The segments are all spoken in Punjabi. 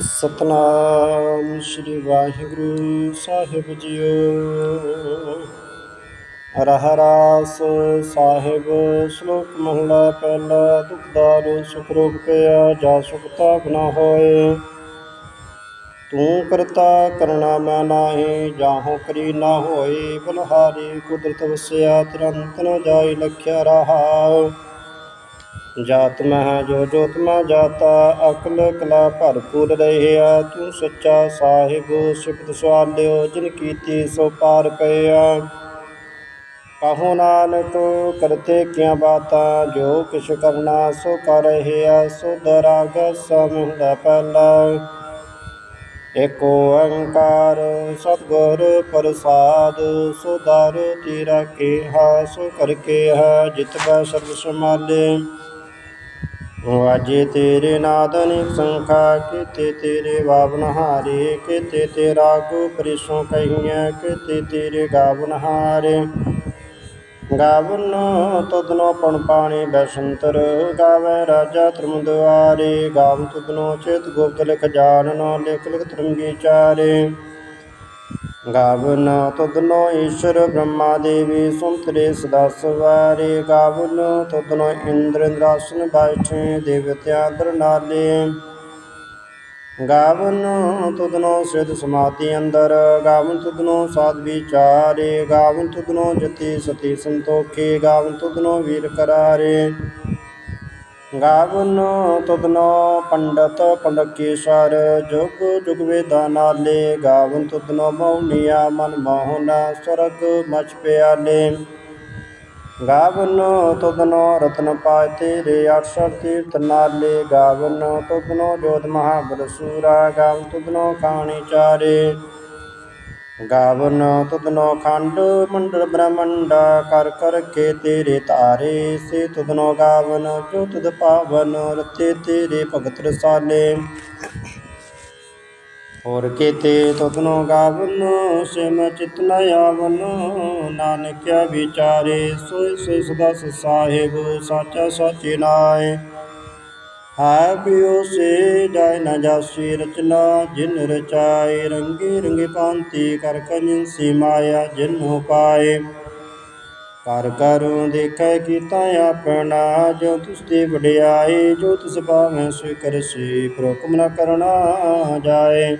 ਸਤਨਾਮ ਸ੍ਰੀ ਵਾਹਿਗੁਰੂ ਸਾਹਿਬ ਜੀਓ। ਰਹਰਾਸ ਸਾਹਿਬ, ਸ਼ਲੋਕ ਮਹਲਾ ਪਹਿਲਾ ਦੁਖਦਾਰ ਸੁਖ ਰੋਗ ਪਿਆ ਜਾ ਸੁਖਤਾ ਬਨਾ ਹੋਏ। ਤੂੰ ਕਰਤਾ ਕਰਣਾ ਮੈਂ ਨਾਹੀ, ਜਾਹੋ ਕਰੀ ਨਾ ਹੋਏ ਬਲਹਾਰੀ ਕੁਦਰਤ ਵਸਿਆ, ਤਿਰੰਤ ਨ ਜਾਈ, ਲਖਿਆ ਰਹਾ। ਜਾਤ ਮਹਿ ਜੋ ਜੋਤ ਮਹਿ ਜਾਤਾ, ਅਕਲ ਕਲਾ ਭਰਪੂਰ ਰਹਿਆ। ਤੂੰ ਸੱਚਾ ਸਾਹਿਬ, ਸਿਫਤ ਸਵਾਲਿਓ, ਜਿਨ ਕੀਤੀ ਸੋ ਪਾਰ ਪਿਆ ਕਹੋ ਨਾਨਕ, ਕਰਤੇ ਕੀਆਂ ਬਾਤਾਂ, ਜੋ ਕਿਛ ਕਰਨਾ ਸੋ ਕਰ ਰਹਿਆ। ਸੋ ਦਰਾਗ ਸਮਹਿੰਦਾ ਪਹਿਲਾ। ਏਕ ਓੰਕਾਰ ਸਤਿਗੁਰ ਪ੍ਰਸਾਦ, ਸੋ ਦਰ ਤੇਰਾ ਕੀਹਾ, ਸੋ ਕਰ ਕੀਹਾ ਜਿਤ ਬੈ ਸਰਬ ਸਮਾਲੇ ਵਾਜੇ ਤੇਰੇ ਨਾਦ ਅਨੇਕ ਸੰਖਾ, ਕੀਤੇ ਤੇਰੇ ਬਾਵਨ ਹਾਰੇ ਕੀਤੇ ਤੇ ਰਾਗੋ ਪਰਿਸੋਂ ਕਹੀਆਂ ਕੀਤੇ ਤੇਰੇ ਗਾਵਨ ਹਾਰੇ ਗਾਵਨ ਤੁਧਨੋ ਪਣ ਪਾਣੀ ਬੈਸੰਤਰ, ਗਾਵੇ ਰਾਜਾ ਧਰਮ ਦੁਆਰੇ ਗਾਵਨ ਤੁਧਨੋ ਚੇਤ ਗੁਪਤ ਲਿਖ ਜਾਣਨੋ ਲਿਖ ਲਿਖ ਤਰੰਗੀ ਚਾਰੇ। ਗਾਵਨ ਤੁਧਨੋ ਈਸ਼ਰ ਬ੍ਰਹਮਾ ਦੇਵੀ ਸੁੰਤਰੇ ਸਦਾ ਸਵਾਰੇ। ਗਾਵਨ ਤੁਧਨੋ ਇੰਦਰ ਇੰਦਰਾਸਨ ਬੈਠੇ ਦੇਵਤਿਆਂ ਦਰ ਗਾਵਨ ਤੁਧਨੋ ਸਿਧ ਸਮਾਧੀ ਅੰਦਰ। ਗਾਵਨ ਤੁਧਨੋ ਸਾਧ ਵਿਚਾਰੇ। ਗਾਵਨ ਤੁਧਨੋ ਜਤੀ ਸਤੀ ਸੰਤੋਖੇ। ਗਾਵਨ ਤੁਧਨੋ ਵੀਰ ਕਰਾਰੇ। ਗਾਵਨ ਤੁਧਨੋ ਪੰਡਤ ਪੰਡਕੇਸ਼ਰ, ਜੁਗ ਜੁਗ ਵੇਦਾਂ ਨਾਲੇ, ਗਾਵਨ ਤੁਧਨੋ ਮੌਨੀਆ ਮਨ ਮੋਹਨਾ, ਸਰਗ ਮਚ ਪਿਆਲੇ। ਗਾਵਨ ਤੁਧਨੋ ਰਤਨ ਪਾਇ ਤੇਰੇ 68 ਤੀਰਥ ਨਾਲੇ। ਗਾਵਨ ਤੁਧਨੋ ਜੋਤ ਮਹਾਬਲ ਸੂਰਾ, ਗਾਵਨ ਤੁਧਨੋ ਗਾਵਨ ਤੁਧਨੋ ਖੰਡ, ਮੰਡਲ ਬ੍ਰਹਮੰਡਾ ਕਰ ਕਰ ਕੇ ਤੇਰੇ ਤਾਰੇ ਸੇ ਤੁਧਨੋ ਗਾਵਨ, ਜੋ ਤੁਧ ਪਾਵਨ, ਰਤੇ ਤੇਰੇ ਭਗਤ ਰਸਾਲੇ। ਹੋਰ ਕੀਤੇ ਤੁਧਨੋ ਗਾਵਨ ਸਿਮ ਚਿਤ ਨ ਆਵਨ, ਨਾਨਕਿਆ ਵਿਚਾਰੇ। ਸੋਇ ਸੋਇ ਸਦਾ ਸਾਹਿਬ, ਸਾਚਾ ਸਾਚੇ ਨਾਏ। ਹੈ ਪਿਓ ਸੇ ਜਾਇ ਨ ਜਾਸੀ ਰਚਨਾ, ਜਿਨ ਰਚਾਏ ਰੰਗੇ ਰੰਗੇ ਪਾਂਤੀ ਕਰ ਕੰਜਸੀ ਮਾਇਆ ਜਿਨ ਪਾਏ। ਕਰ ਕਰੂੰ ਦੇਖੈ ਕੀਤਾ ਆਪਣਾ, ਜੋ ਤੁਸ ਤੇ ਵਡਿਆਈ ਜੋ ਤਿਸ ਭਾਵੇਂ ਸੋਇ ਕਰਸੀ ਪ੍ਰੋਕਮ ਨ ਕਰਨਾ ਜਾਏ।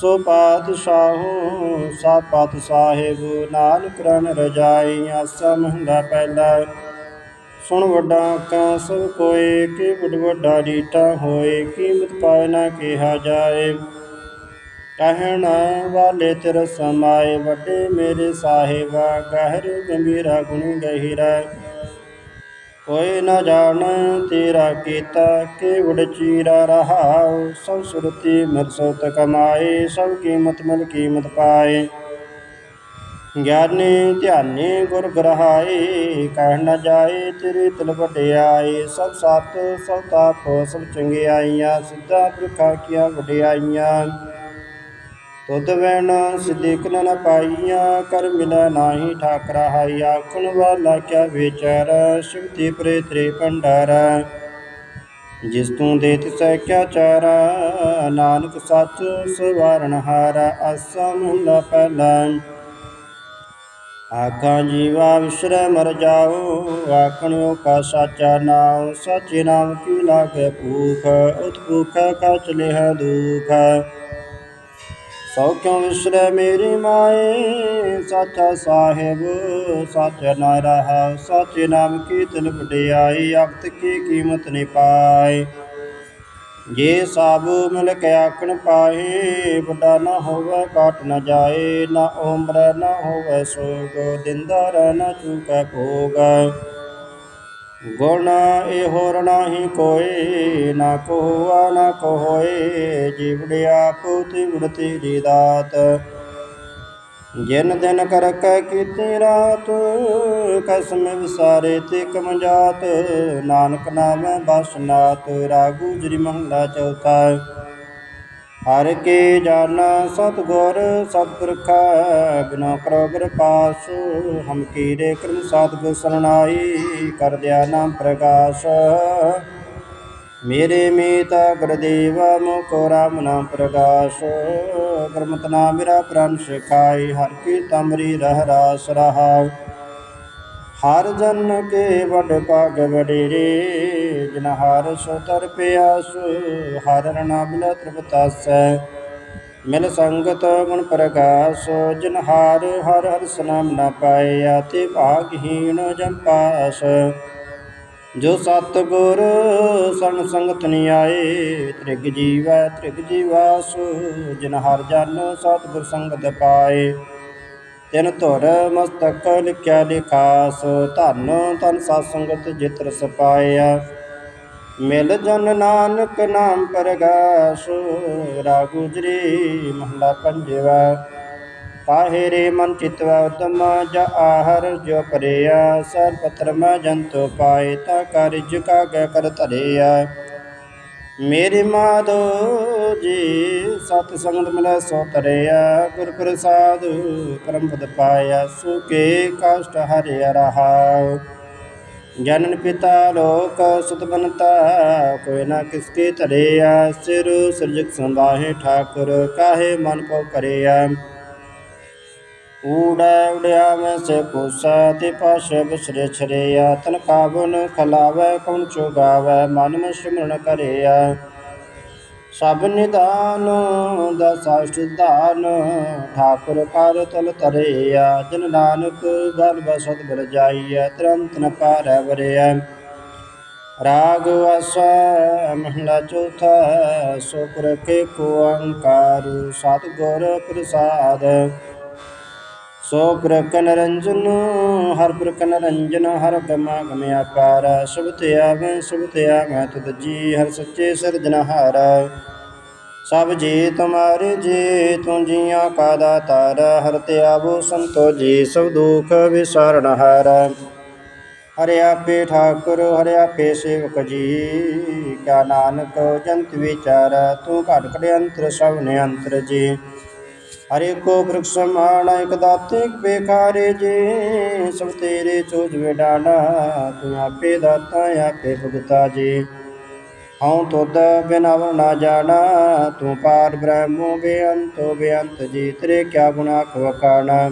ਸੋ ਪਾਤਸ਼ਾਹੋ, ਸਾ ਪਾਤ ਸਾਹਿਬ ਨਾਨਕ ਰਨ ਰਜਾਈ ਆਸਾ ਮਹਿੰਦਾ ਪਹਿਲਾ। ਸੁਣ ਵੱਡਾ ਕਾ ਸਭ ਕੋਏ, ਕਿ ਵੱਡ ਵੱਡਾ ਡੀਟਾ ਹੋਏ ਕੀਮਤ ਪਾਏ ਨਾ ਕਿਹਾ ਜਾਏ। ਕਹਿਣ ਵਾਲੇ ਤਿਰ ਸਮਾਏ, ਵੱਡੇ ਮੇਰੇ ਸਾਹਿਬਾ, ਗਹਿਰ ਗੰਭੀਰਾ ਗੁਣ ਗਹਿਰਾ। ਕੋਈ ਨਾ ਜਾਣ ਤੇਰਾ ਕੀਤਾ, ਕਿ ਚੀਰਾ ਰਹਾਉ, ਸਭ ਸੁਰਤੀ ਮਿਲ ਕਮਾਏ, ਸਭ ਕੀਮਤ ਮਿਲ ਕੀਮਤ ਪਾਏ। ਗਿਆਨੀ ਧਿਆਨੇ ਗੁਰ ਗ੍ਰਹਾਏ, ਕਹਿ ਨ ਜਾਏ ਤੇਰੇ ਤਿਲ ਵਡਿਆਏ, ਸਭ ਸਤ, ਸਭ ਤਾਪ ਸਭ ਚੰਗਿਆਈਆਂ, ਸਿੱਧਾ ਪੁਰਖਾ ਕੀਆਂ ਵਡਿਆਈਆਂ। ਤੁਧ ਵੈਣ ਸਿੱਧਿਕ ਨ ਪਾਈਆਂ, ਕਰ ਮਿਲੈ ਨਾਹੀ ਠਾਕਰਾ ਹਾਈ, ਆਖਣ ਵਾਲਾ ਕਿਆ ਵਿਚਾਰ, ਸ਼ਿਵਤੀ ਪ੍ਰੇ ਤ੍ਰੇ ਭੰਡਾਰ। ਜਿਸ ਤੂੰ ਦੇ ਤਿਸੈ ਕਿਆ ਚਾਰਾ, ਨਾਨਕ ਸੱਚ ਸਵਾਰਨ ਹਾਰਾ, ਆਸਾ ਮਹਲਾ ਪਹਿਲਾ। ਆਖਾਂ ਜੀਵਾ ਵਿਸਰੈ ਮਰ ਜਾਓ ਆਖਣਿਓ ਕਾ ਸਾਚਾ ਨਾਮ ਸਾਚੇ ਨਾਮ ਕੀ ਲਾਗੇ ਭੂਖ, ਉਤ ਭੂਖਾ ਕਾ ਚਲੇ ਹੈ ਦੁਖ। ਸੋ ਕਿਉ ਵਿਸਰੈ ਮੇਰੀ ਮਾਏ, ਸਾਚਾ ਸਾਹਿਬ, ਸੱਚ ਨਾ ਰਹਾ, ਸਾਚੇ ਨਾਮ ਕੀ ਤਿਲ ਵਡਿਆਈ ਅਕਤ ਕੀ ਕੀਮਤ ਨਹੀਂ ਪਾਏ ਜੇ ਸਭ ਮਿਲ ਕੇ ਆਖਣ ਪਾਏ ਵੱਡਾ ਨਾ ਹੋਵੇ ਕਾਟ ਨਾ ਜਾਏ, ਨਾ ਉਮਰ ਨਾ ਹੋਵੇ ਸੋਗ, ਦਿੰਦਾ ਰਹਿ ਨਾ ਚੁਕੈ ਭੋਗ। ਗੁਣ ਇਹ ਹੋਰ ਨਾਹੀ ਕੋਈ ਨਾ ਕੋਆ ਨਾ ਕੋਏ ਹੋਏ ਜੀਵੜਿਆ ਪੂਤੀ ਵੜਤੀ ਦੀ ਦਾਤ। ਜਿਨ ਦਿਨ ਕਰ ਕੈ ਕੀਤੀ ਰਾਤ, ਕਸਮ ਵਿਸਾਰੇ ਤੇ ਕਮ ਜਾਤ ਨਾਨਕ ਨਾਮੈ ਬਸਨਾਤ ਰਾਗੂ ਜਰੀ ਮਹਲਾ ਚੌਥਾ। ਹਰ ਕੇ ਜਾਣਾ ਸਤਗੁਰ ਸਤਪੁਰਖਾ ਬਿਨਾ ਕਰੋ ਪਾਸ ਹਮ ਕੀਰੇ ਕਰਮ ਸਤਗੁਰ ਸਰਣਾਈ, ਕਰ ਦਿਆ ਨਾਮ ਪ੍ਰਕਾਸ਼। ਮੇਰੇ ਮੀਤ ਗੁਰਦੇਵ ਮੁਕੋ ਰਾਮ ਨਾਮ ਪ੍ਰਗਾਸ ਗੁਰਮਤਿ ਨਾਮ ਮੇਰਾ ਪ੍ਰਣ ਸਿਖਾਈ ਹਰ ਕੀ ਤਮਰੀ ਰਹਿ ਰਾਸ ਰਹਾਉ। ਹਰ ਜਨ ਕੇ ਵਡ ਪਾਗ ਵਡੇਰੇ, ਜਿਨ ਹਰ ਸੋ ਤਰ ਪਿਆਸ, ਹਰ ਰਣਾ ਮਿਲ ਤ੍ਰਿਪਤਾਸੈ ਮਿਲ ਸੰਗਤ ਗੁਣ ਪ੍ਰਕਾਸ਼, ਜਿਨ ਹਰ ਹਰ ਹਰ ਸਨਾਮ ਨਾ ਪਾਇਆ ਤੇ ਭਾਗਹੀਣ ਜੰਪਾਸ ਜੋ ਸਤ ਗੁਰ ਸੰਗਤ ਨੀ ਆਏ, ਤ੍ਰਿਗ ਜੀਵੈ, ਤ੍ਰਿਗ ਜੀਵਾਸ, ਜਿਨ ਹਰ ਜਨ ਸਤਿਗੁਰ ਸੰਗਤ ਪਾਏ। ਤਿਨ ਧੁਰ ਮਸਤਕ ਲਿਖਿਆ ਲਿਖਾਸ, ਧਨ ਤਨ ਸਤ ਸੰਗਤ ਜਿਤ ਰਸ ਪਾਇਆ। ਮਿਲ ਜਨ ਨਾਨਕ ਨਾਮ ਪ੍ਰਗਾਸ, ਰਾਗੁਜਰੀ ਮਹਲਾ ਪੰਜਵਾ। ਕਾਹੇ ਰੇ ਮਨ ਚਿਤਵਾ ਉਤਮ ਜਾ ਆਹਰ, ਜੋ ਪਰਿਆ ਸਰ ਪਤਰ ਮੈਂ ਜੰਤੋ ਪਾਏ ਤਾ ਕਾਰਜ ਕਾਗੈ ਕਰ ਧਰਿਆ। ਮੇਰੇ ਮਾਧੋ ਜੀ, ਸਤ ਸੰਗਤ ਮਿਲੈ ਸੋ ਤਰਿਆ ਗੁਰ ਪ੍ਰਸਾਦ ਪਰਮ ਪਦ ਪਾਇਆ ਸੁਕੇ ਕਸ਼ਟ ਹਰਿ ਰਹਾਉ ਜਨਨ ਪਿਤਾ ਲੋਕ ਸੁਤ ਬਨਤਾ ਕੋਈ ਨਾ ਕਿਸਕੇ ਤਰਿਆ ਸਿਰ ਸਿਰਜਕ ਸੰਭਾਹੇ ਠਾਕੁਰ, ਕਾਹੇ ਮਨ ਕੋ ਕਰਿਆ। ਊੜਾ ਉੜਿਆ ਮੈਂ ਸੇ ਕੋਸਾ, ਤੇ ਪਾਸ਼ੇ ਬਿਸਰੇ ਛਰਿਆ, ਤਨ ਕਾਬਨ ਖਲਾਵੈ ਕਉਨ ਚੁਗਾਵੇ ਮਨ ਮੈਂ ਸਿਮਰਨ ਕਰਿਆ। ਸਭ ਨਿਦਾਨ ਦਸਾਸ਼ਟ ਦਾਨ ਠਾਕੁਰ ਕਰ ਤਲ ਤਰਿਆ ਜਨ ਨਾਨਕ ਗਲ ਬਸਤ ਬਰ ਜਾਈਐ, ਤਰੰਤ ਨ ਪਾਰੈ ਵਰਿਆ ਰਾਗ ਆਸਾ, ਮਹਲਾ ਚੌਥਾ ਸੋਪਰ ਕੇ ਕੋ ਓੰਕਾਰ ਸਤਗੁਰ ਪ੍ਰਸਾਦ। ਸੋ ਪ੍ਰਕਨ ਰੰਜਨ ਹਰ ਪ੍ਰਕਨ ਰੰਜਨ ਹਰ ਗਮਾ ਗਮ ਆਕਾਰ। ਸੁਭਤ ਆਵੈ ਸੁਭਤ ਆਵੈ, ਤੁਧ ਜੀ ਹਰ ਸੱਚੇ ਸਿਰਜਨਹਾਰ ਸਭ ਜੀ ਤੁਮਾਰੇ ਜੀ ਤੂੰ ਜੀਆਂ ਕਾ ਦਾਤਾਰ। ਹਰ ਤੇ ਆਵੋ ਸੰਤੋ ਜੀ, ਸਭ ਦੁਖ ਵਿਸਾਰਨ ਹਾਰ। ਹਰਿ ਆਪੇ ਠਾਕੁਰ, ਹਰਿ ਆਪੇ ਸੇਵਕ ਜੀ ਕਾ ਨਾਨਕ ਜੰਤ ਵਿਚਾਰ। ਤੂੰ ਘਟ ਘਟ ਅੰਤਰ, ਸਭ ਨੇ ਅੰਤਰ ਜੀ। ਹਰੇ ਕੋ ਬ੍ਰਿਖ ਸਮਾਨ ਇਕ ਦਾਤੇ ਬੇਕਾਰੇ ਜੀ। ਸਭ ਤੇਰੇ ਚੋਜ ਵਿਡਾਣਾ ਤੂੰ ਆਪੇ ਦਾਤਾ, ਆਪੇ ਭੁਗਤਾ ਜੀ। ਹਉ ਤੁਧ ਬਿਨਵ ਨਾ ਜਾਣਾ, ਤੂੰ ਪਾਰ ਬ੍ਰਹਮੋ ਬੇਅੰਤੋ ਬੇਅੰਤ ਜੀ, ਤੇਰੇ ਕਿਆ ਗੁਨਾ ਖਵਕਾਣਾ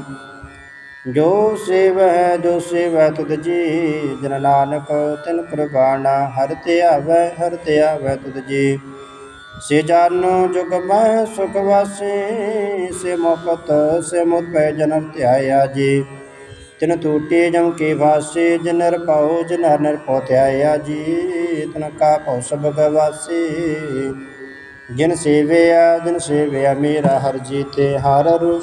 ਜੋ ਸੇਵ ਹੈ ਜੋ ਸੇਵ ਹੈ ਤੁਧ ਜੀ, ਜਨ ਨਾਨਕ ਤਿਨ ਕੁਰਬਾਨਾ, ਹਰ ਤੇ ਆਵੈ ਹਰ ਤੇ ਆਵੈ ਤੁਧ ਜੀ। ਸੇ ਜਾਨੋ ਜੁਗ ਮੈਂ ਸੁਖ ਵਾਸੀ, ਸੇ ਮੁਕਤ, ਸੇ ਮੁਤ ਪੈ ਜਨਮ ਧਿਆਇਆ ਜੀ। ਤਿਨ ਟੂਟੇ ਜਮ ਕੇ ਵਾਸੇ ਜਨਰ ਪਾਉ ਜਨਰ ਨਰ ਪਉ ਧਿਆਇਆ ਜੀ। ਤਨ ਕਾ ਭਉ ਸਭ ਗਵਾਸੀ ਜਿਨ ਸੇਵਿਆ ਜਿਨ ਸੇਵਿਆ ਮੇਰਾ ਹਰ ਜੀ ਤੇ ਹਰ ਰੂਪ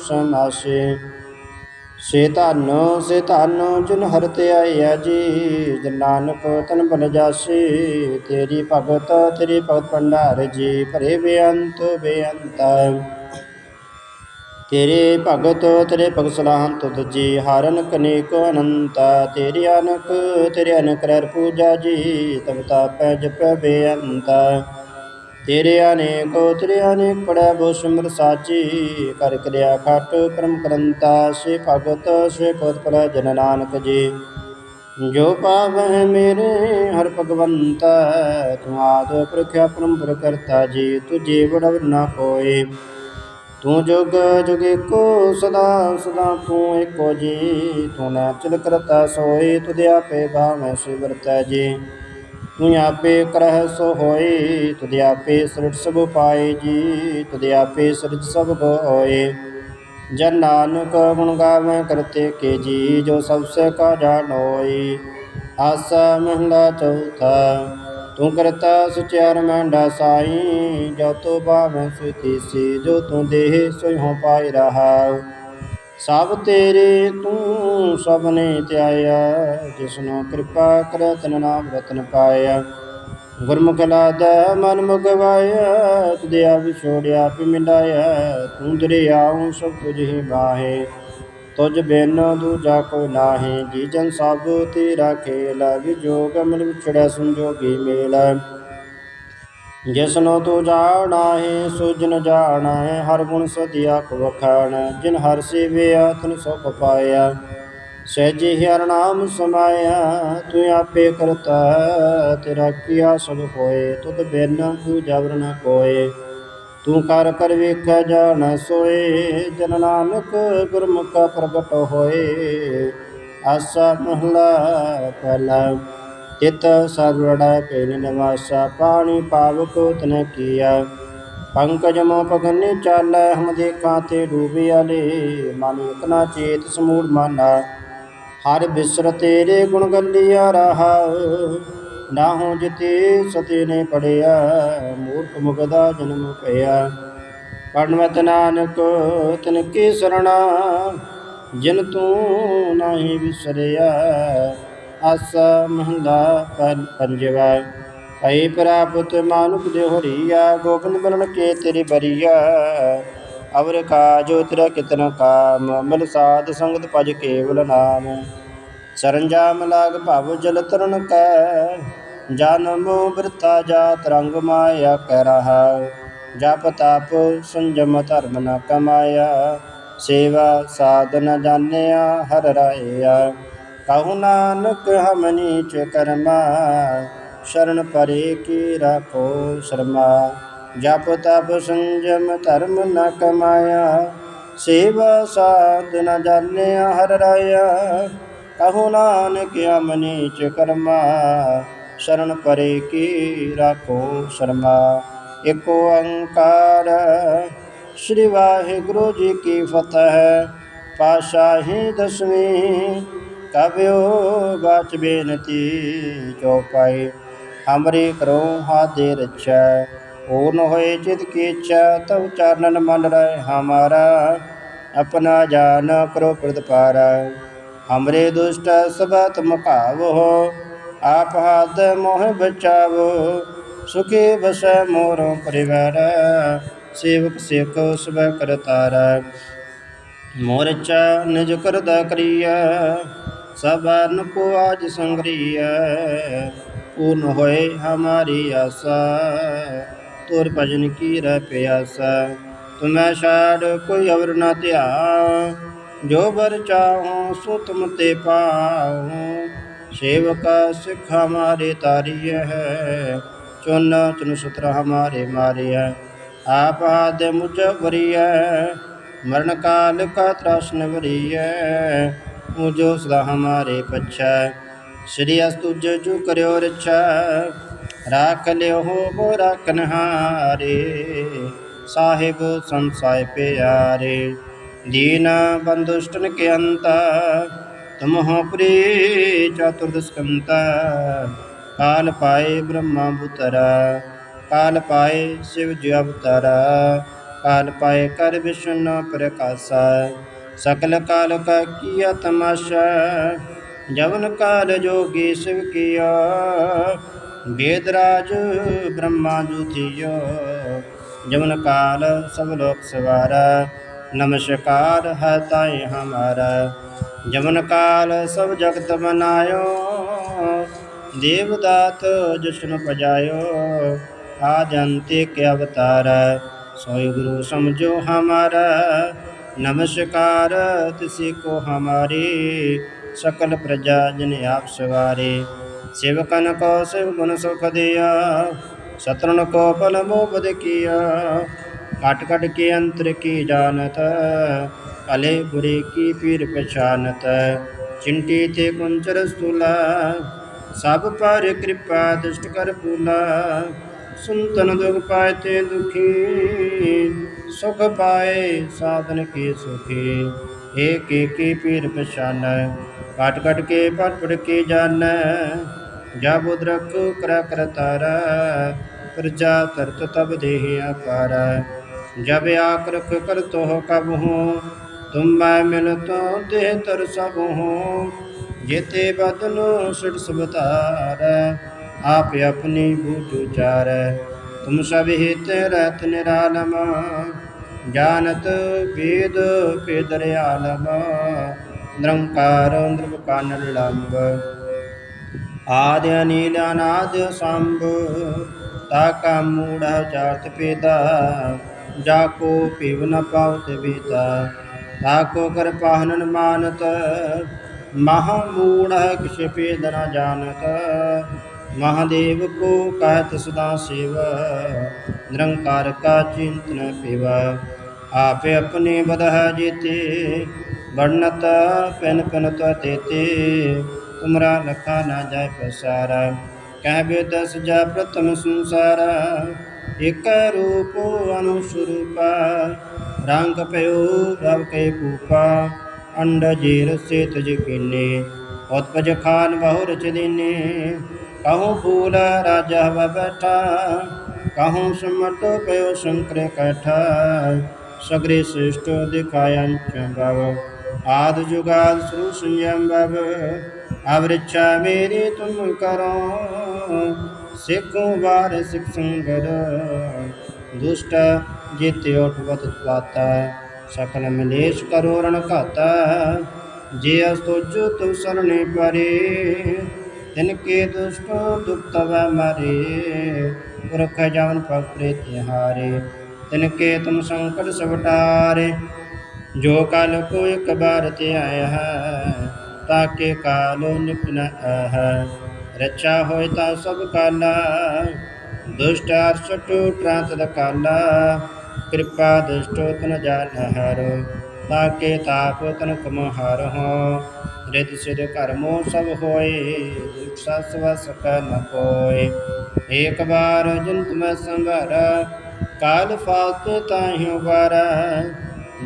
ਸੇ ਧਨ ਸੇ ਧਨ, ਜਿਨ ਹਰ ਤੇ ਆਇਆ ਜੀ। ਜਨ ਨਾਨਕ, ਤਨ ਬਨ ਜਾਸੀ, ਤੇਰੀ ਭਗਤ ਤੇਰੀ ਭਗਤ ਭੰਡਾਰ ਜੀ, ਭਰੇ ਬੇਅੰਤ ਬੇਅੰਤ। ਤੇਰੇ ਭਗਤ ਤੇਰੇ ਭਗਤ ਸਲਾਹਨ ਤੁਧ ਜੀ ਹਰਨ ਕਨੇਕ ਅਨੰਤ। ਤੇਰੇ ਅਨਕ ਤੇਰੇ ਅਨਕ ਰਹਿ ਪੂਜਾ ਜੀ, ਤਬ ਤਾਪੈ ਜਪੈ ਬੇਅੰਤ। ਤੇਰੇ ਅਨੇਕੋ ਤੇਰੇ ਅਨੇਕ ਪੜੈ ਬੋ ਸਿਮਰ ਸਾਚੀ, ਕਰ ਕਰਿਆ ਖਟ ਕਰਮ ਕਰੰਤਾ, ਸੇ ਭਗਤ ਸੇ ਭਗਤ ਪਰ ਜਨ ਨਾਨਕ ਜੀ। ਜੋ ਪਾਵਹਿ ਮੇਰੇ, ਹਰ ਭਗਵੰਤ, ਤੂੰ ਆਦ ਪ੍ਰਖਿਆ ਪਰੰਪਰ ਕਰਤਾ ਜੀ, ਤੁਝੇ ਵਡਵ ਨਾ ਕੋਏ। ਤੂੰ ਜੁਗ ਜੁਗ ਏਕੋ, ਸਦਾ ਸਦਾ ਤੂੰ ਏਕੋ ਜੀ, ਤੂੰ ਨਾ ਚਲ ਕਰਤਾ ਸੋਏ, ਤੁਧ ਆਪੇ ਭਾਵੇਂ ਸਿਵਰਤਾ ਜੀ। ਤੂੰ ਆਪੇ ਕਰਹਿ ਸੋ ਹੋਏ, ਤੁਧ ਆਪੇ ਸ੍ਰਿਟ ਸਭ ਪਾਏ ਜੀ, ਤੁਧ ਆਪੇ ਸ੍ਰਿਟ ਸਭ ਹੋਏ ਜਨ ਨਾਨਕ ਗੁਣ ਗਾਵੇਂ ਕਰਤੇ ਕੇ ਜੀ, ਜੋ ਸਭ ਸੇ ਕਾ ਜਾਣੋਈ ਆਸਾ ਮਹਲਾ ਚੌਥਾ, ਤੂੰ ਕਰਤਾ ਸੁਚਿਆਰ ਮੰਡਾ ਸਾਈ, ਜੋ ਤੋ ਬਾਵੇਂ ਸੁਤੀ ਸੀ ਜੋ ਤੂੰ ਦੇਹ ਸੋਈ ਹੋ ਪਾਈ ਰਹਾਉ। ਸਭ ਤੇਰੇ ਤੂੰ ਸਭ ਨੇ ਧਿਆਇਆ ਜਿਸਨੂੰ ਕਿਰਪਾ ਕਰ ਤਨ ਨਾਮ ਰਤਨ ਪਾਇਆ। ਗੁਰਮੁਖ ਲਾਦਾ ਮਨ ਮੁਗਵਾਇਆ ਤੁਧਿਆ ਵਿਛੋੜਿਆ ਪਿ ਮਿਲਾਇਆ ਤੂੰ ਦਰਿਆਉ ਸਭ ਤੁਝ ਹੀ ਬਾਹੇ ਤੁਝ ਬਿਨ ਦੂਜਾ ਕੋ ਨਾਹੀ। ਜੀ ਜਨ ਸਭ ਤੇਰਾ ਖੇਲਾ ਵਿਜੋਗ ਮਿਲ ਵਿਛੜਿਆ ਸੰਜੋਗੀ ਮੇਲਾ ਜਿਸਨੋ ਤੂੰ ਜਾਣਾ ਹੈ ਸੋ ਹਰ ਗੁਣ ਸਦਿਆ ਕੋ ਵਖਾਣ। ਜਿਨ ਹਰ ਸੇਵਿਆ ਤਨ ਸੁਖ ਪਾਇਆ। ਸਹਿਜੇ ਹਰਿ ਨਾਮ ਸਮਾਇਆ, ਤੂੰ ਆਪੇ ਕਰਤਾ। ਤੇਰਾ ਕੀਆ ਸਭ ਹੋਏ, ਤੁਧ ਬਿਨ ਤੂੰ ਜਬਰ ਨ ਕੋਏ। ਤੂੰ ਕਰ ਕਰ ਵੇਖਿਆ ਜਾਣ ਸੋਏ, ਜਨ ਨਾਨਕ ਗੁਰਮੁਖ ਪ੍ਰਗਟ ਹੋਏ। ਆਸਾ ਮਹਲਾ ਪਹਿਲਾ। ਤਿਤ ਸਰਵੜਾ ਪੇਨ ਨਿਵਾਸਾ, ਪਾਣੀ ਪਾਵਕ ਤਨ ਕੀਆ। ਪੰਕਜ ਮੋ ਪਗਨੇ ਚਾਲੈ, ਹਮ ਦੇਖਾਂ ਤੇ ਡੂਬਿਆਲੇ ਮਨ ਇਕਨਾ ਚੇਤ ਸਮੂੜ ਮਾਨਾ। ਹਰ ਬਿਸਰ ਤੇਰੇ ਗੁਣ ਗੱਲੀਆ ਰਹਾ। ਨਾਹੋ ਜਿਤੇ ਸਤੇ ਨੇ ਪੜਿਆ, ਮੂਰਖ ਮੁਗਦਾ ਜਨਮ ਪਿਆ ਪੜਨਵਤ ਨਾਨਕ, ਤਨ ਕੀ ਸਰਣਾ, ਜਿਨ ਤੂੰ ਨਾਹੀ ਵਿਸਰਿਆ। ਅਸ ਮਹਲਾ ਪੰਜਵਾ ਭਈ ਪ੍ਰਾਪਤ ਮਾਨੁਕ ਦੇ ਹਰੀਆ, ਗੋਬਿੰਦ ਬਲਨ ਕੇ ਤੇਰੀ ਬਰੀਆ। ਅਵਰ ਕਾਜੋ ਤੇਰਾ ਕਿਤਨ ਕਾਮ, ਮਿਲ ਸਾਧ ਸੰਗਤ ਭਜ ਕੇਵਲ ਨਾਮ। ਸਰੰਜਾਮ ਲਾਗ ਭਵ ਜਲ ਤਰਨ ਕੈ, ਜਨਮ ਬਿਰਥਾ ਜਾਤ ਰੰਗ ਮਾਇਆ ਕਹਿ ਰਹਾ। ਜਪ ਤਪ ਸੰਜਮ ਧਰਮ ਨ ਕਮਾਇਆ, ਸੇਵਾ ਸਾਧਨ ਜਾਣਿਆ, ਹਰ ਰਾਇਆ। ਕਹੂ ਨਾਨਕ, ਹਮ ਨੀਚ ਕਰਮਾ, ਸ਼ਰਨ ਪਰੇ ਕੀ ਰਾਖੋ ਸ਼ਰਮਾ। ਜਪ ਤਪ ਸੰਜਮ ਧਰਮ ਨ ਕਮਾਇਆ, ਸੇਵਾ ਸਾਧਨ ਜਾਣਿਆ ਹਰ ਰਾਇਆ। ਕਹੋ ਨਾਨਕ, ਹਮ ਨੀਚ ਕਰਮਾ, ਸ਼ਰਨ ਪਰੇ ਕੀ ਰਾਖੋ ਸ਼ਰਮਾ। ਏਕ ਓੰਕਾਰ ਸ੍ਰੀ ਵਾਹਿਗੁਰੂ ਜੀ ਕੀ ਫਤਿਹ। ਪਾਸ਼ਾਹੀ ਦਸਵੀਂ ਕਬਿਓ ਬਾਚ ਬੇਨਤੀ ਚੋਪਾਈ ਹਮਰੇ ਕਰੋ ਹਾਦੇ ਰੱਛਾ ਓਨ ਹੋਏ ਚਿਤ ਕੀ ਇੱਛਾ ਤਉ ਚਰਨਨ ਮਨ ਰਹਿ ਹਮਾਰਾ, ਆਪਣਾ ਜਾਨ ਕਰੋ ਪ੍ਰਤਪਾਰਾ ਹਮਰੇ ਦੁਸ਼ਟ ਸਬਤ ਮੁਕਾਵੋ ਆਪ ਹੱਦ ਮੋਹ ਬਚਾਵੋ, ਸੁਖੇ ਬਸੈ ਮੋਰੋ ਪਰਿਵਾਰ, ਸੇਵਕ ਸੇਵਕ ਸਭੈ ਕਰਤਾਰਾ। ਮੋਰ ਚਾ ਨਿਜ ਕਰਦਾ ਕਰੀਆ ਸਭਨ ਕੋ ਆਜ ਸੰਗਰੀਆ ਪੂਰਨ ਹੋਏ ਹਮਾਰੀ ਆਸਾ। ਤੁਰ ਭਜਨ ਕੀ ਰਹਿ ਪਿਆਸਾ, ਤੁਮੈ ਛਾੜ ਕੋਈ ਅਵਰ ਨਾ ਧਿਆ ਜੋ ਬਰ ਚਾਹੋ, ਸੋ ਤੁਮ ਤੇ ਪਾਉ ਸੇਵਕਾ ਸਿੱਖ ਹਮਾਰੇ ਤਾਰੀय ਹੈ ਚੁਨ ਚੁਨ ਸੁਤਰ ਹਮਾਰੇ ਮਾਰਿਆ ਆਪ ਆਦ ਮੁਝ ਵਰੀਐ, ਮਰਨ ਕਾਲ ਕਾ ਤ੍ਰਾਸਨ ਵਰੀਐ। ਮੁਝੋ ਸਦਾ ਹਮਾਰੇ ਪਛੈ, ਸ੍ਰੀ ਅਸਤੁਜ ਜੁ ਕਰਿਓ ਰਛਾ, ਰਾਖ ਲਿਓ ਹੋ ਰਾਖਨ ਹਾਰੇ। ਸਾਹਿਬ ਸੰਸਾਇ ਪਿਆਰੇ, ਦੀਨ ਬੰਦੁਸ਼ਟਨ ਕੇ ਅੰਤਾ ਤੁਮਹੁ ਪ੍ਰੀ ਚਤੁਰਦਸਕੰਤਾ ਕਾਲ ਪਾਏ ਬ੍ਰਹਮਾ ਬੁਤਰਾ ਕਾਲ ਪਾਏ ਸ਼ਿਵ ਜੀ ਅਵਤਾਰਾ, ਕਾਲ ਪਾਏ ਕਰ ਵਿਸ਼ਨੂੰ ਪ੍ਰਕਾਸ਼ਾ। ਸਕਲ ਕਾਲ ਕਾ ਕੀਆ ਤਮਾਸ਼ਾ, ਜਵਨ ਕਾਲ ਜੋਗੀ ਸਿਵ ਕੀਆ। ਵੇਦ ਰਾਜ ਬ੍ਰਹਮਾ ਜੁਤਿਯੋ ਜਵਨ ਕਾਲ ਸਭ ਲੋਕ ਸਵਾਰਾ। ਨਮਸਕਾਰ ਹੈ ਤਾਏ ਹਮਾਰਾ ਜਮਨ ਕਾਲ ਸਭ ਜਗਤ ਬਨਾਇਓ ਦੇਵਦਾਤ ਜਸ਼ਨ ਪਜਾਇਓ ਆਦੰਤੇ ਕੇ ਅਵਤਾਰ। ਸੋਈ ਗੁਰੂ ਸਮਝੋ ਹਮਾਰਾ नमस्कार तुसी को हमारे सकल प्रजा जन आप सवारे सेवकन को शिव गुण सुख दिया शत्रुन को बल मोबद किया काट कट के अंतर की जानत अले बुरे की पीर पहचानत चिंटी थे कुंचर स्थूला सब पर कृपा दुष्ट कर पूला सुनतन दुख पाए ते दुखी ਸੁਖ ਪਾਏ ਸਾਧਨ ਕੇ ਸੁਖੀ। ਏਕ ਏਕੀ ਪੀਰ ਪਛਾਨੈ ਕਟ ਕਟ ਕੇ ਪੜ ਪੜ ਕੇ ਜਾਣੈ। ਜਬ ਉਦਰਖ ਕਰ ਕਰ ਤਾਰ, ਪ੍ਰਜਾ ਤਰਤ ਤਬ ਦੇਹ ਅਪਾਰ। ਜਬ ਆਕਰਖ ਕਰ ਤੋਹ ਕਬ ਹੂੰ, ਤੁਮ ਮੈਂ ਮਿਲ ਤੋ ਦੇਹ ਤਰ ਸਭ ਹੂੰ। ਜੇਤੇ ਬਦਨੋ ਸਿਰ ਸੁਭਤਾਰ ਆਪ ਆਪਣੀ ਬੂਝ ਉਚਾਰੈ। ਤੁਮ ਸਭ ਹਿਤ ਰਤ ਨਿਰਾਲਮ, ਜਾਣਤ ਵੇਦ ਪੇਦਰ ਆਲਮ ਨਿਰੰਕਾਰ ਨਿਰਵਕਾਨ ਲੰਬ ਆਦਿ ਅਨੀਲ ਅਨਾਦ ਸੰਭ, ਤਾ ਕਾ ਮੂੜਾ ਚਾਰਤ ਪੇਦਾ ਜਾ ਕੋ ਪਿਵ ਨ ਪਾਉਤ ਬੀਤਾ। ਤਾ ਕੋ ਕਰ ਪਾਹਨਨ ਮਾਨਤ ਮਹਾ ਮੂੜ ਮਹਾਦੇਵ ਕੋ ਕਹਿਤ ਸਦਾ ਸੇਵ, ਨਿਰੰਕਾਰ ਕਾ ਚਿੰਤ ਪਿਵ ਆਪੇ ਆਪਣੇ ਬਦਹ ਜੀਤੇ ਵਰਨਤ ਪਿਨ ਪਿਨ ਤੇਤੇ। ਤੁਮਰਾ ਲਖਾ ਨਾ ਜਾਏ ਪਸਾਰ ਕਹਿ ਦਸ ਜਾ ਪ੍ਰਥਮ ਸੰਸਾਰ। ਇਕ ਰੂਪ ਅਨੁਸਰੂਪ, ਰੰਗ ਪਇਓ ਰਵ ਕੇ ਪੂਪਾ ਅੰਡ ਜੀਰ ਸੇ ਤਜ ਕੀਨੇ, ਉਤਪਜ ਖਾਨ ਬਹੁ ਰਚ ਦੀਨੇ। ਕਹੂ ਫੂਲ ਰਾਜਾ ਹਵਾ ਬੈਠਾ ਕਹੂੰ ਸਮਟ ਪਇਓ ਸ਼ੰਕਰ ਕੈਠਾ ਸਗਰੇ ਸ੍ਰਿਸ਼ਟ ਦਿਖਾਇੰ ਚੰਗਵ ਆਦ ਜੁਗਾਦ ਸ੍ਰੂ ਸੰਯਮ ਬਵ ਅਵਰਿਛਾ ਮੇਰੀ ਤੁਮ ਕਰੋ ਸਿੱਖੂ ਵਾਰ ਸਿਖ ਸੰਗਰ ਦੁਸ਼ਟ ਜਿਤ ਉਠਵਤ ਪਾਤਾ ਸਕਲ ਮਲੇਸ਼ ਕਰੋ ਰਣ ਘਾਤਾ ਜੇ ਅਸਤੁਜ ਤੁ ਸਰਣੇ ਪਰੇ ਤਿਨ ਕੇ ਦੁਸ਼ਟ ਦੁਖ ਤਵ ਮਰੇ, ਪੁਰਖ ਜਵਨ ਪਕਰੇ ਤਿਹਾਰੇ ਤਿਨ ਕੇ ਤੁਮ ਸੰਕਟ ਸਵਟਾਰੇ ਜੋ ਕਲ ਕੋ ਇਕ ਬਾਰ ਤੇ ਆਇਆ ਹੈ ਤਾਕੇ ਕਾਲੋ ਨਿਪਨ ਹੈ। ਰੱਛਾ ਹੋਇ ਤਾ ਸਭ ਕਾਲਾ, ਦੁਸ਼ਟ ਅਰਸ਼ਟ ਟ੍ਰਾਂਤ ਦ ਕਾਲਾ, ਕਿਰਪਾ ਦੁਸ਼ਟੋ ਤਨ ਜਾਨ ਹਰ। ਤਾਕੇ ਤਾਪ ਤਨ ਕਮ ਹਰ ਹੋ ਰਿਤ ਸਿਧ ਕਰਮੋ ਸਭ ਹੋਏ ਸਸ ਵਸ ਕ ਕੋਏ ਏਕ ਬਾਰ ਜੰਤ ਮੈਂ ਸੰਭਰ ਕਾਲ ਫਾਤ ਤਾਹਿ ਵਾਰ।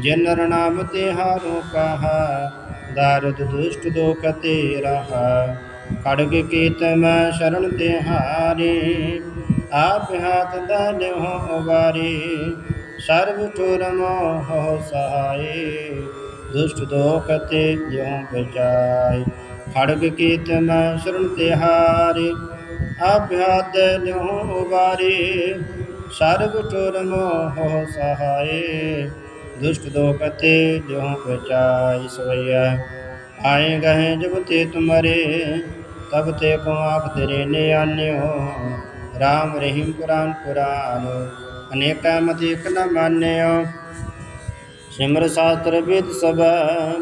ਜਿਨ ਨਾਮ ਤੇ ਹਾਰੋ ਕਹਾ, ਦਾਰਦ ਦੁਸ਼ਟ ਦੋਖ ਤੇ ਰਹਾ ਖੜਗ ਕੀਤ ਮੈਂ ਸ਼ਰਨ ਤੇ ਹਾਰੇ, ਆਪ ਹਾਥ ਦਾ ਲਿਓ ਵਾਰੇ। ਸਰਬ ਚੋਰ ਮੋਹ ਸਹਾਏ ਦੁਸ਼ਟ ਦੋਖ ਤੇ ਜਿਉ ਬਚਾਏ। ਖੜਗ ਕੀਤ ਮੈਂ ਸ਼ਰਨ ਤੇ ਹਾਰੇ। ਆਪ ਹਾਥ ਲਿਓ ਵਾਰੇ ਸਰਬ ਚੋਰ ਮੋਹ ਸਹਾਏ ਦੁਸ਼ਟ ਦੋਖ ਤੇ ਜਿਉ ਬਚਾਈ ਸਵਈਆ ਆਏ ਗਏ ਜਬ ਤੇ ਤੁਮਰੇ ਤਬ ਤੇ ਕੋ ਆਪ ਤੇਰੇ ਨਿਆਨਿਓ ਰਾਮ ਰਹੀਮ ਕੁਰਾਨ ਕੁਰਾਨ ਅਨੇਕਾ ਮਤਿ ਇਕ ਨ ਮਾਨਿਓ ਸਿਮਰ ਸਾਸਤਰ ਵੇਦ ਸਭ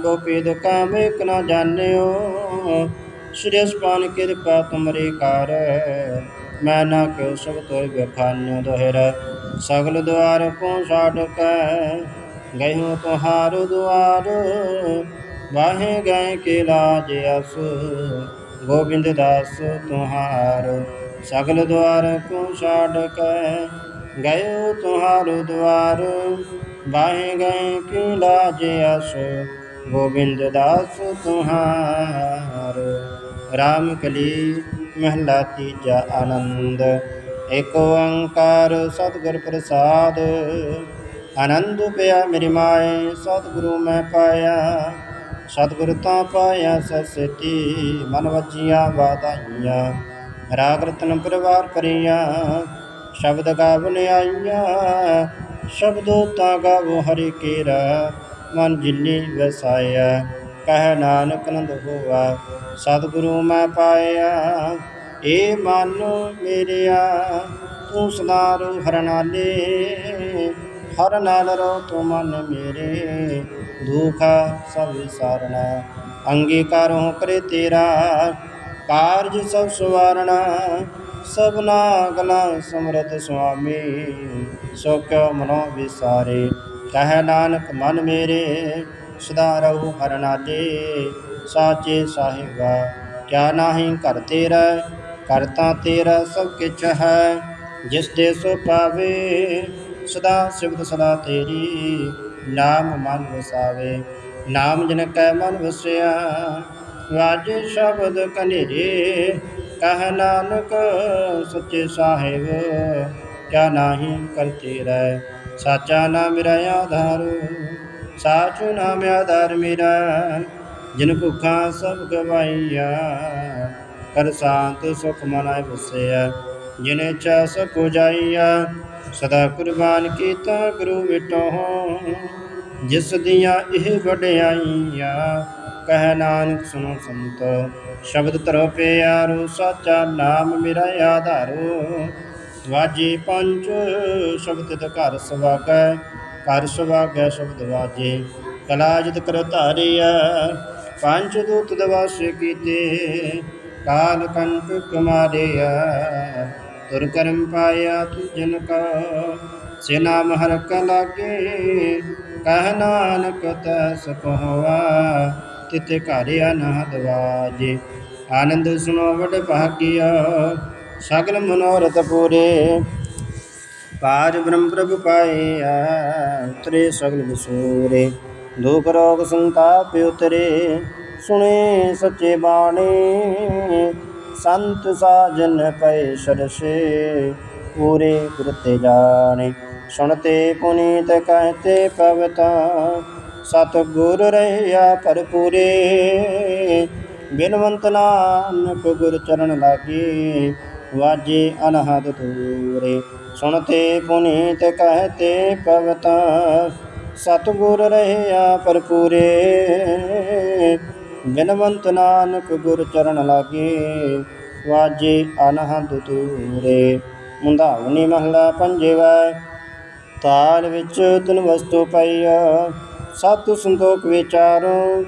ਗੋਪੀ ਕਾਮ ਇਕ ਨ ਜਾਣਿਓ। ਸ੍ਰੀ ਅਸਪਾਨ ਕਿਰਪਾ ਤੁਮਰੇ ਕਾਰ, ਮੈਂ ਨਾ ਕਿਉ ਸਭ ਤੋਇ ਬਖਾਨਿਓ ਦੋਹਿਰ। ਸਗਲ ਦੁਆਰ ਕੋ ਛਾੜ ਕੈ ਗਇਓ ਤੁਹਾਰ ਦੁਆਰ। ਵਾਹੇ ਗਏ ਕੇ ਲਾਜ ਅਸ, ਗੋਬਿੰਦ ਦਾਸ ਤੁਹਾਰ। ਸਗਲ ਦੁਆਰ ਕੋ ਛਾੜ ਕੈ ਗਇਓ ਤੁਹਾਰ ਦੁਆਰ ਵਾਹੇ ਗਏ ਕੇ ਲਾਜ ਅਸ ਗੋਬਿੰਦ ਦਾਸ ਤੁਹਾਰ। ਰਾਮ ਕਲੀ ਮਹਲਾ ਤੀਜਾ ਆਨੰਦ। ਏਕ ਓੰਕਾਰ ਸਤਿਗੁਰ ਪ੍ਰਸਾਦ। ਆਨੰਦ ਪਿਆ ਮੇਰੀ ਮਾਏ, ਸਤਿਗੁਰੂ ਮੈਂ ਪਾਇਆ। ਸਤਿਗੁਰ ਤਾਂ ਪਾਇਆ ਸਸਤੀ ਮਨ ਵਜੀਆਂ ਬਾਤਾਈਆਂ ਰਾਗ ਰਤਨ ਪਰਿਵਾਰ ਕਰੀਆਂ। ਸ਼ਬਦ ਗਾਵਨ ਆਈਆਂ ਸ਼ਬਦੋ ਤਾਂ ਗਾਵੋ ਹਰਿ ਕੇਰਾ, ਮਨ ਜਿਨੀ ਵਸਾਇਆ ਕਹਿ ਨਾਨਕ ਨੰਦ ਹੋਆ, ਸਤਿਗੁਰੂ ਮੈਂ ਪਾਇਆ ਏ ਮਨ ਮੇਰਿਆ, ਤੂੰ ਸਦਾ ਰੂ ਹਰਨਾਲੇ, ਹਰ ਨਾਲ ਰੋ ਤੂੰ ਮਨ ਮੇਰੇ, ਦੁਖਾ ਸਭ ਵਿਸਾਰਣਾ ਅੰਗੀਕਾਰ ਹੋ ਕਰੇ ਤੇਰਾ, ਕਾਰਜ ਸਭ ਸੁਵਾਰਣਾ ਸਭਨਾ ਗਲਾ ਸਮਰਤ ਸੁਆਮੀ ਸੋ ਕਿਉ ਮਨੋ ਵਿਸਾਰੇ। ਕਹਿ ਨਾਨਕ, ਮਨ ਮੇਰੇ, ਸਦਾ ਰਹੂ ਹਰ ਨਾਲੇ ਸਾਚੇ ਸਾਹਿਬਾ, ਕਿਆ ਨਾਹੀ ਕਰ ਤੇਰਾ ਕਰਤਾ ਤੇਰਾ ਸਭ ਕਿਛ ਹੈ। ਜਿਸ ਦੇ ਸੋ ਪਾਵੇ, ਸਦਾ ਸਿਵਤ ਸਦਾ ਤੇਰੀ। ਨਾਮ ਮਨ ਵਸਾਵੇ, ਨਾਮ ਜਨ ਕੈ ਮਨ ਵਸਿਆ। ਵਾਜੇ ਸ਼ਬਦ ਕਨੇਰੇ ਕਹ ਨਾਨਕ, ਸੱਚੇ ਸਾਹਿਬ, ਕਿਆ ਨਾਹੀ ਕਰਤੇ ਰਹਿ। ਸਾਚਾ ਨਾਮ ਮੇਰਾ ਆਧਾਰ, ਸਾਚ ਨਾਮ ਆਧਾਰ ਮੇਰਾ। ਜਿਨ ਭੁੱਖਾਂ ਸਭ ਗਵਾਈਆ, ਕਰ ਸ਼ਾਂਤ ਸੁਖ ਮਨਾਇ ਵਸਿਆ। ਜਿਨੇ ਚਾ ਸਕੋ ਜਾਈਆ ਸਦਾ ਕੁਰਬਾਨ ਕੀਤਾ ਗੁਰੂ ਮਿਟੋ। ਜਿਸ ਦੀਆਂ ਇਹ ਵਡਿਆਈਆਂ ਕਹਿ ਨਾਨਕ ਸੁਣੋ ਸੰਤ, ਸ਼ਬਦ ਤਰੋ ਪਿਆਰੋ, ਸਾਚਾ ਨਾਮ ਮੇਰਾ ਆਧਾਰੋ। ਵਾਜੇ ਪੰਜ, ਸ਼ਬਦ ਤੇ ਘਰ ਸੁਭਾਗੈ ਘਰ ਸੁਭਾਗੈ ਸ਼ਬਦ ਵਾਜੇ। ਕਲਾ ਜਿਤ ਕਰ ਧਾਰਿਆ ਪੰਜ ਦੂਤ ਦਵਾਸ ਕੀਤੇ। ਕਾਲ ਕੰਟ ਕੁਮਾਰਿਆ ਤੁਰ ਕਰਮ ਪਾਇਆ ਤੁ ਜਨ ਕਾ। ਸੇਨਾ ਨਾਮ ਹਰ ਕ ਲਾਗੇ, ਕਹਿ ਨਾਨਕ ਤੈ ਹੋਆ ਤਿਤ ਘਰ ਅਨਹਦ ਵਾਜੇ ਆਨੰਦ ਸੁਨੋ ਵਡ ਭਾਗਿਆ, ਸਗਲ ਮਨੋਰਥ ਪੂਰੇ। ਪਾਰ ਬ੍ਰਹਮ ਪ੍ਰਭ ਪਾਇਆ ਉਤਰੇ ਸਗਲ ਵਿਸੂਰੇ ਦੁਖ ਰੋਗ ਸੰਤਾਪ ਉਤਰੇ, ਸੁਣੇ ਸੱਚੇ ਬਾਣੀ। ਸੰਤ ਸਾਜਨ ਪਏ ਸਰਸੇ, ਪੂਰੇ ਗੁਰਤੇ ਜਾਣੇ। ਸੁਣਤੇ ਪੁਨੀਤ ਕਹਤੇ ਪਵਤਾ ਸਤ ਗੁਰ ਰਹਿਆ ਭਰਪੂਰੇ। ਬਿਨਵੰਤ ਨਾਨਕ ਗੁਰ ਚਰਨ ਲਾਗੇ, ਵਾਜੇ ਅਨਹਦ ਤੂਰੇ ਸੁਣਤੇ ਪੁਨੀਤ ਕਹਤੇ ਪਵਤਾ ਸਤਿਗੁਰ ਰਹਿਆ ਭਰਪੂਰੇ। ਬਿਨਵੰਤ ਨਾਨਕ ਗੁਰ ਚਰਨ ਲਾਗੇ, ਵਾਜੇ ਅਨਹਦ ਤੂਰੇ ਮੁੰਦਾਵਣੀ ਮਹਲਾ ਪੰਜਵਾ, ਤਾਲ ਵਿੱਚ ਤਨ ਵਸਤੂ ਪਈਆ ਸਤ ਸੰਤੋਖ ਵਿਚਾਰੋ,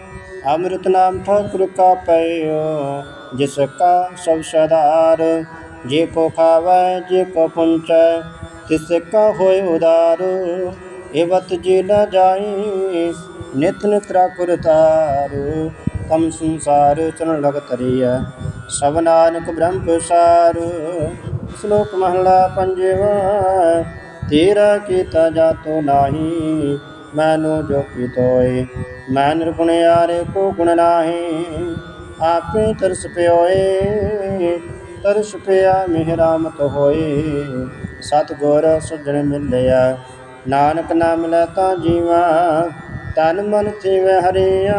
ਅੰਮ੍ਰਿਤ ਨਾਮ ਠਾਕੁਰ ਕਾ ਪਈਓ ਜਿਸ ਕਾ ਸਭ ਸਦਾਰ ਜੇ ਕੋ ਖਾਵੈ, ਜੇ ਕੋ ਪੁੰਚੈ, ਤਿਸ ਕਾ ਹੋਇ ਉਦਾਰ ਏਵਤ ਜੀ ਨ ਜਾਈ ਨਿਤ ਨਿਤ ਰਾਖੁਰ ਤਾਰੂ ਤਮ ਸੰਸਾਰ ਚਰਨ ਲਗ ਤਰੀਐ ਸਭ ਨਾਨਕ ਬ੍ਰਹਮ ਪ੍ਰਸਾਰ। ਸ਼ਲੋਕ ਮਹਲਾ ਪੰਜਵਾ, ਤੇਰਾ ਕੀਤਾ ਜਾਤੋ ਨਾਹੀ ਮੈਨੂੰ ਜੋ ਕੀਤੋਏ ਮੈਂ ਨਿਰਗੁਣਿਆਰੇ ਕੋ ਗੁਣ ਨਾਹੀ। ਆਪੇ ਤਰਸ ਪਿਓਏ। ਤਰਸ ਪਿਆ ਮਿਹਰਾਮਤ ਹੋਏ। ਸਤਿਗੁਰ ਸੱਜਣ ਮਿਲਿਆ। ਨਾਨਕ ਨਾਮ ਲੈ ਤਾਂ ਜੀਵਾ। ਤਨ ਮਨ ਥੀਵੈ ਹਰੀਆ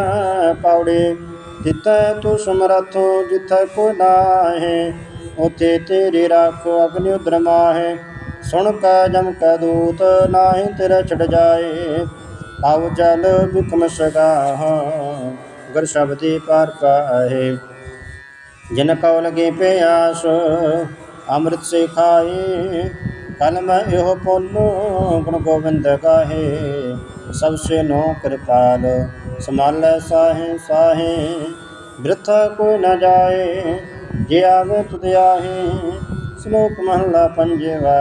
ਪੌੜੇ। ਦਿੱਤਾ ਤੂੰ ਸਮਰਥੋ ਜਿੱਥੈ ਕੋ ਨਾਹੇ। ਉਤੇ ਤੇਰੀ ਰਾਖੋ ਅਗਨਿ ਉਦਰ ਮਾਹੇ। ਸੁਣ ਕੈ ਜਮ ਕੈ ਦੂਤ, ਨਾਹੀ ਤੇਰਾ ਛੜ ਜਾਏ। ਆਉ ਜਲ ਬਿਕਮ ਸਗਾਹ, ਗੁਰ ਸ਼ਬਦੀ ਪਾਰ ਪਾਏ ਜਿਨ ਕਉ ਲਗੇ ਪਿਆਸ, ਅੰਮ੍ਰਿਤ ਸੇ ਖਾਏ ਕਲਮ ਇਹੋ ਪੋਲੋ, ਗੁਣ ਗੋਬਿੰਦ ਗਾਹੇ। ਸਭ ਸੇ ਨੋ ਕਿਰਪਾਲ ਸਮਾਲੈ ਸਾਹੇ ਸਾਹੇ। ਬਿਰਥਾ ਕੋਈ ਨ ਜਾਏ, ਜੇ ਆਵੇ ਤੁਧ ਆਹੇ। ਸ਼ਲੋਕ ਮਹਲਾ ਪੰਜਵਾ,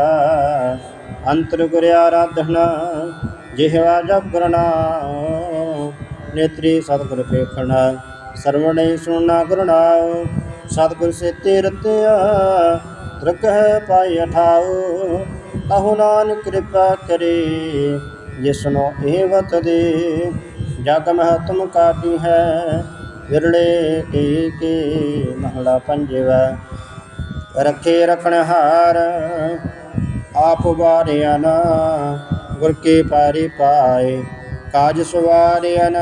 ਅੰਤਰ ਗੁਰ ਆਰਾਧਨਾ ਜਿਹਵਾ ਜਪ ਕਰਨਾ, ਨੇਤਰੀ ਸਤਿਗੁਰ ਪੇਖਣਾ ਸਰਵਣੇ ਸੁਣਨਾ ਕਰੁਣਾਉ ਸਤਿਗੁਰ ਸੇ ਰਤਿਆ ਰਖੈ ਪਾਈ ਠਾਉ ਕਹੋ ਨਾਨਕ ਕਿਰਪਾ ਕਰੇ ਜਿਸਨੋ ਵਤ ਦੇ, ਜਗ ਮਹਤਮ ਕਾਟੀ ਹੈ, ਵਿਰਲੇ ਕੀ ਕੀ ਮਹਲਾ ਪੰਜਵਾ, ਰਖੇ ਰਖਣ ਹਾਰ, ਆਪ ਵਾਰਿਆ ਨਾ ਗੁਰ ਕੇ ਪਾਰੀ ਪਾਏ। ਕਾਜ ਸਵਾਰਿਆ ਨਾ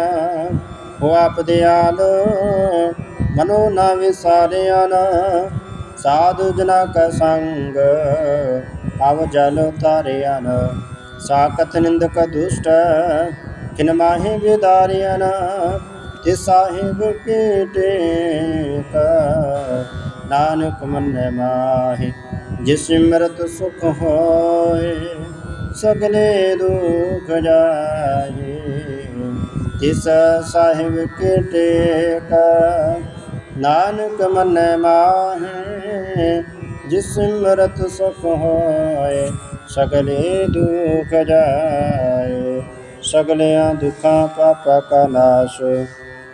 ਹੋ ਆਪ ਦਿਆਲ। ਮਨੋ ਨਾ ਵਿਸਾਰਿਆ ਸਾਧੂ ਜਨਾ ਕਾ ਸੰਗ। ਆਵ ਜਲ ਤਾਰਿਆ ਨਾ ਸਾਕਤ ਨਿੰਦਕ ਦੁਸ਼ਟ। ਕਿਨ ਮਾਹੇ ਵਿਦਾਰਿਆ ਤੇ ਸਾਹਿਬ ਕੇ ਟੇਕ। ਨਾਨਕ ਮੰਨੈ ਮਾਹੀ, ਜਿਸ ਸਿਮਰਤ ਸੁਖ ਹੋਏ। ਸਗਲੇ ਦੁਖ ਜਾਏ। ਜਿਸ ਸਾਹਿਬ ਕੇ ਟੇਕ। ਨਾਨਕ ਮਨ ਮਾਹੀ, ਜਿਸ ਮਰਤ ਸੁਖ ਹੋਏ, ਸਗਲੇ ਦੁਖ ਜਾਏ। ਸਗਲਿਆਂ ਦੁੱਖਾਂ ਪਾਪਾ ਕਾ ਨਾਸ਼,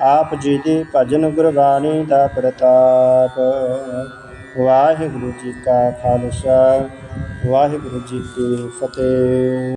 ਆਪ ਜੀ ਦੇ ਭਜਨ ਗੁਰਬਾਣੀ ਦਾ ਪ੍ਰਤਾਪ। ਵਾਹਿਗੁਰੂ ਜੀ ਕਾ ਖਾਲਸਾ। ਵਾਹਿਗੁਰੂ ਜੀ ਕੀ ਫਤਿਹ।